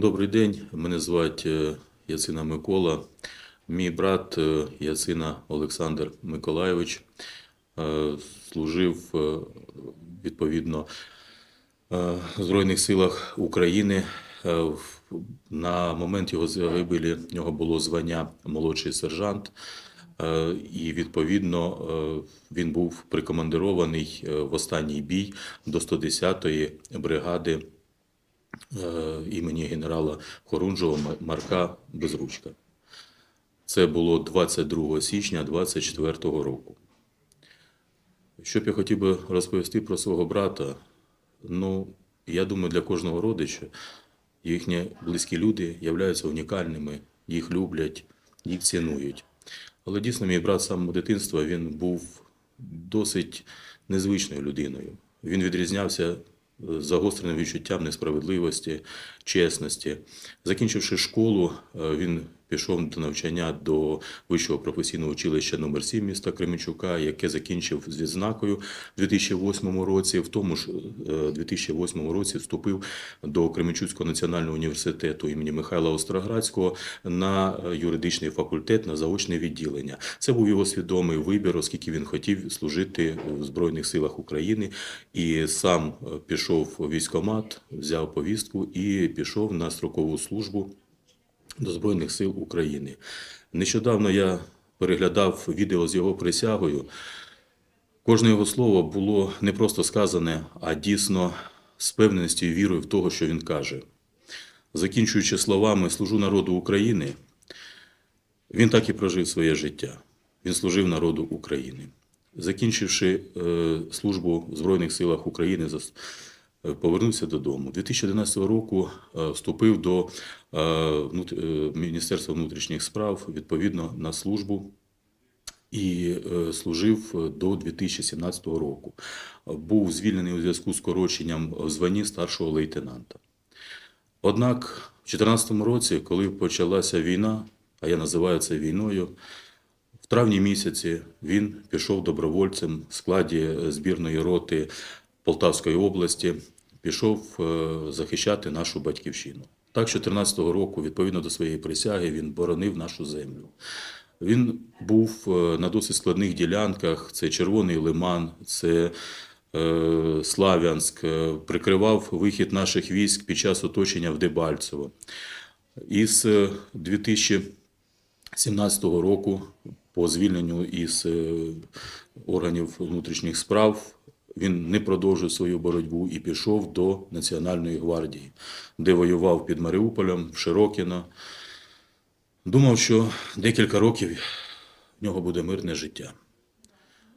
Добрий день, мене звати е, Яцина Микола. Мій брат е, Яцина Олександр Миколайович е, служив відповідно в Збройних силах України. На момент його загибелі в нього було звання молодший сержант, і відповідно він був прикомандирований в останній бій до 110-ї бригади імені генерала Хорунжого Марка Безручка. Це було 22 січня 24 року. Що б я хотів би розповісти про свого брата? Ну, я думаю, для кожного родича їхні близькі люди являються унікальними, їх люблять, їх цінують. Але дійсно, мій брат з самого дитинства він був досить незвичною людиною. Він відрізнявся е, загостреним відчуттям несправедливості, чесності. Закінчивши школу, е, він пішов до навчання до Вищого професійного училища номер 7 міста Кременчука, яке закінчив з відзнакою в 2008 році. В тому ж е, 2008 році вступив до Кременчуцького національного університету імені Михайла Остроградського на е, юридичний факультет на заочне відділення. Це був його свідомий вибір, оскільки він хотів служити в Збройних силах України і сам е, пішов у військкомат, взяв повістку і пішов на строкову службу до Збройних сил України. Нещодавно я переглядав відео з його присягою. Кожне його слово було не просто сказане, а дійсно з певненістю і вірою в того, що він каже. Закінчуючи словами служу народу України, він так і прожив своє життя. Він служив народу України. Закінчивши е, службу в Збройних силах України, повернувся додому. 2011 року е, вступив до е, е, Міністерства внутрішніх справ відповідно на службу і е, служив до 2017 року. Був звільнений у зв'язку з скороченням в званні старшого лейтенанта. Однак в 2014 році, коли почалася війна, а я називаю це війною, в травні місяці він пішов добровольцем в складі е, збірної роти Полтавської області, пішов е, захищати нашу батьківщину. Так, 2014 року, відповідно до своєї присяги, він боронив нашу землю. Він був е, на досить складних ділянках: це Червоний Лиман, це е, Слав'янськ, прикривав вихід наших військ під час оточення в Дебальцево. Із е, 2017 року, по звільненню із органів внутрішніх справ, він не продовжив свою боротьбу і пішов до Національної гвардії, де воював під Маріуполем, в Широкіно. Думав, що декілька років в нього буде мирне життя.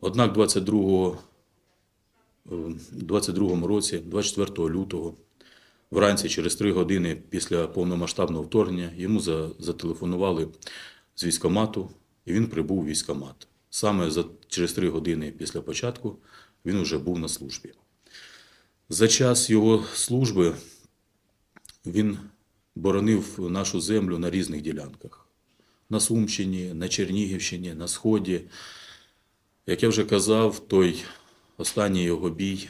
Однак 22, е, 22 році, 24 лютого, вранці, через три години після повномасштабного вторгнення, йому зателефонували з військомату, і він прибув у військомат. Саме за, через три години після початку він вже був на службі. За час його служби він боронив нашу землю на різних ділянках. На Сумщині, на Чернігівщині, на Сході. Як я вже казав, той останній його бій,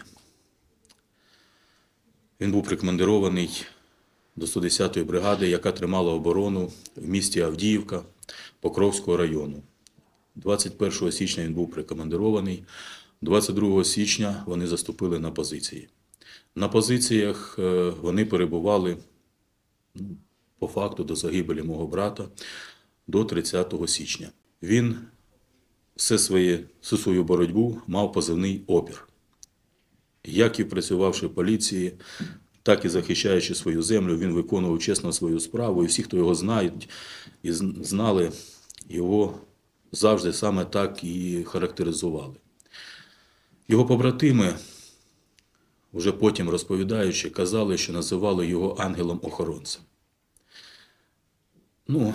він був прикомандирований до 110-ї бригади, яка тримала оборону в місті Авдіївка Покровського району. 21 січня він був прикомандирований. 22 січня вони заступили на позиції. На позиціях е, вони перебували ну, по факту до загибелі мого брата до 30 січня. Він все своє, всю свою боротьбу мав позивний опір. Як і працювавши в поліції, так і захищаючи свою землю, він виконував чесно свою справу. І всі, хто його знають і знали, його завжди саме так і характеризували. Його побратими, вже потім розповідаючи, казали, що називали його ангелом-охоронцем. Ну,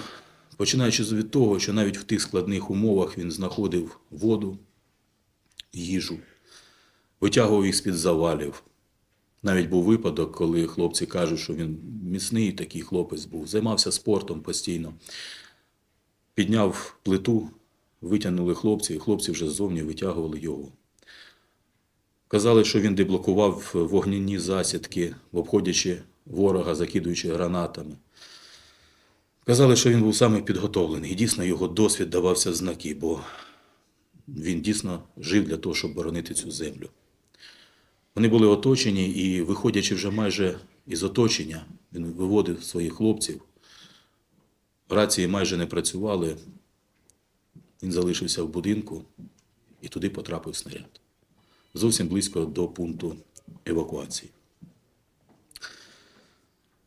починаючи від того, що навіть в тих складних умовах він знаходив воду, їжу, витягував їх з-під завалів. Навіть був випадок, коли хлопці кажуть, що він міцний такий хлопець був, займався спортом постійно. Підняв плиту, витягнули хлопці, і хлопці вже ззовні витягували його. Казали, що він деблокував вогняні засідки, обходячи ворога, закидуючи гранатами. Казали, що він був саме підготовлений. І дійсно його досвід давався в знаки, бо він дійсно жив для того, щоб боронити цю землю. Вони були оточені, і, виходячи вже майже із оточення, він виводив своїх хлопців. Рації майже не працювали. Він залишився в будинку і туди потрапив снаряд. Зовсім близько до пункту евакуації.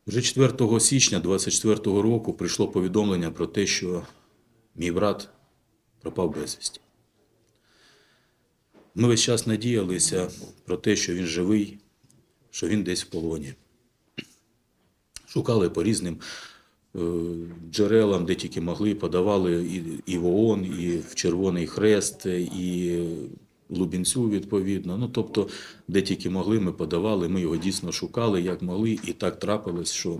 Вже 4 січня 24 року прийшло повідомлення про те, що мій брат пропав безвісті. Ми весь час надіялися про те, що він живий, що він десь в полоні. Шукали по різним е, джерелам, де тільки могли, подавали і в ООН, і в Червоний Хрест, і Лубінцю відповідно. Ну, тобто, де тільки могли, ми подавали, ми його дійсно шукали, як могли, і так трапилось, що.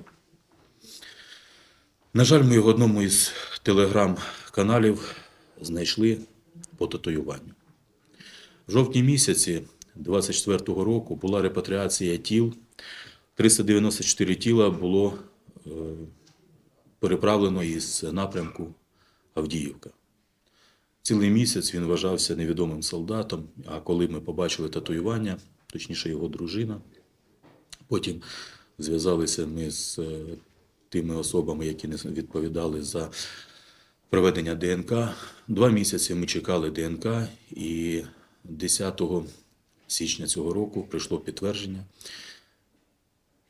На жаль, ми його в одному із телеграм-каналів знайшли по татуюванню. В жовтні місяці 24-го року була репатріація тіл. 394 тіла було е, переправлено із напрямку Авдіївка. Цілий місяць він вважався невідомим солдатом, а коли ми побачили татуювання, точніше його дружина, потім зв'язалися ми з е, тими особами, які не відповідали за проведення ДНК. Два місяці ми чекали ДНК, і 10 січня цього року прийшло підтвердження,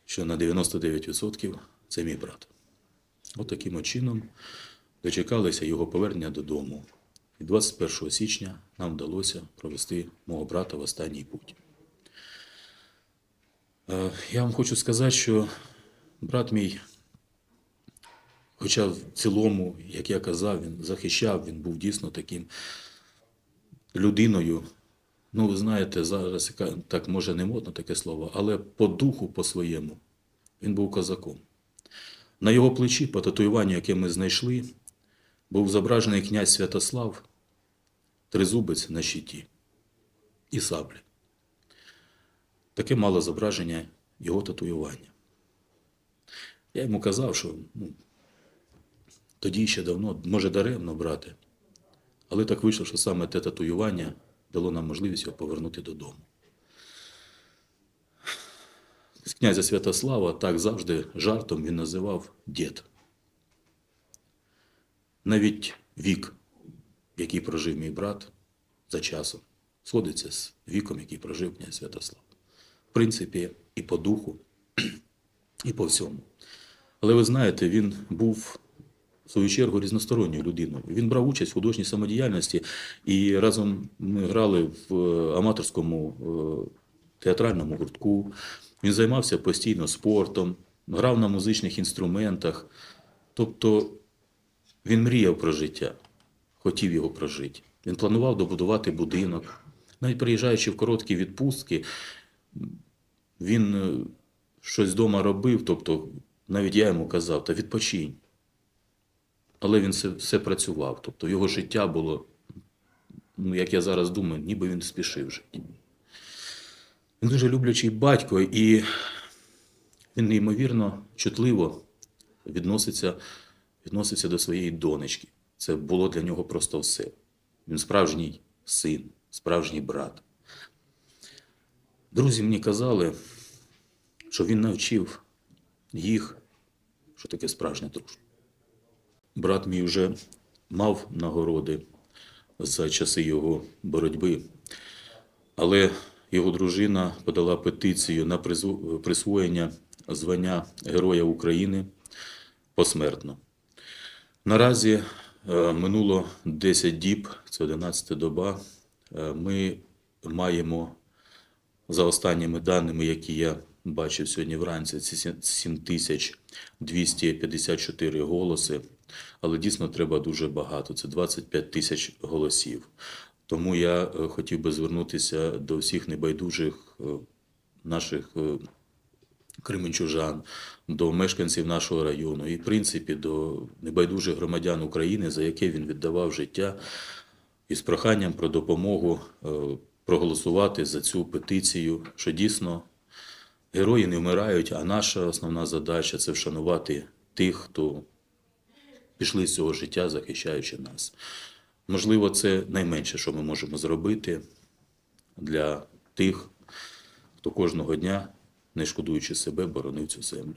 що на 99% це мій брат. От чином дочекалися його повернення додому. І 21 січня нам вдалося провести мого брата в останній путь. Е, Я вам хочу сказати, що брат мій, хоча в цілому, як я казав, він захищав, він був дійсно таким людиною. Ну, ви знаєте, зараз так може не модно таке слово, але по духу по своєму він був козаком. На його плечі, по татуюванню, яке ми знайшли, був зображений князь Святослав, тризубець на щиті і саблі. Таке мало зображення його татуювання. Я йому казав, що ну, тоді ще давно, може даремно брати, але так вийшло, що саме те татуювання дало нам можливість його повернути додому. З князя Святослава так завжди жартом він називав дід. Навіть вік, який прожив мій брат за часом, сходиться з віком, який прожив князь Святослав. В принципі, і по духу, і по всьому. Але ви знаєте, він був в свою чергу різносторонньою людиною. Він брав участь в художній самодіяльності, і разом ми грали в е, аматорському е, театральному гуртку. Він займався постійно спортом, грав на музичних інструментах. Тобто він мріяв про життя, хотів його прожити. Він планував добудувати будинок. Навіть приїжджаючи в короткі відпустки, він е, щось вдома робив, тобто навіть я йому казав, та відпочинь. Але він все, все працював. Тобто його життя було, ну, як я зараз думаю, ніби він спішив жити. Він дуже люблячий батько, і він неймовірно чутливо відноситься, відноситься до своєї донечки. Це було для нього просто все. Він справжній син, справжній брат. Друзі мені казали, що він навчив їх, що таке справжня дружба. Брат мій вже мав нагороди за часи його боротьби, але його дружина подала петицію на присвоєння звання Героя України посмертно. Наразі минуло 10 діб, це 11 доба. Е, Ми маємо за останніми даними, які я бачив сьогодні вранці, це 7254 голоси. Але дійсно треба дуже багато. Це 25 тисяч голосів. Тому я е, хотів би звернутися до всіх небайдужих е, наших е, кременчужан, до мешканців нашого району і, в принципі, до небайдужих громадян України, за яке він віддавав життя, із проханням про допомогу е, проголосувати за цю петицію, що дійсно Герої не вмирають, а наша основна задача це вшанувати тих, хто пішли з цього життя, захищаючи нас. Можливо, це найменше, що ми можемо зробити для тих, хто кожного дня, не шкодуючи себе, боронив цю землю.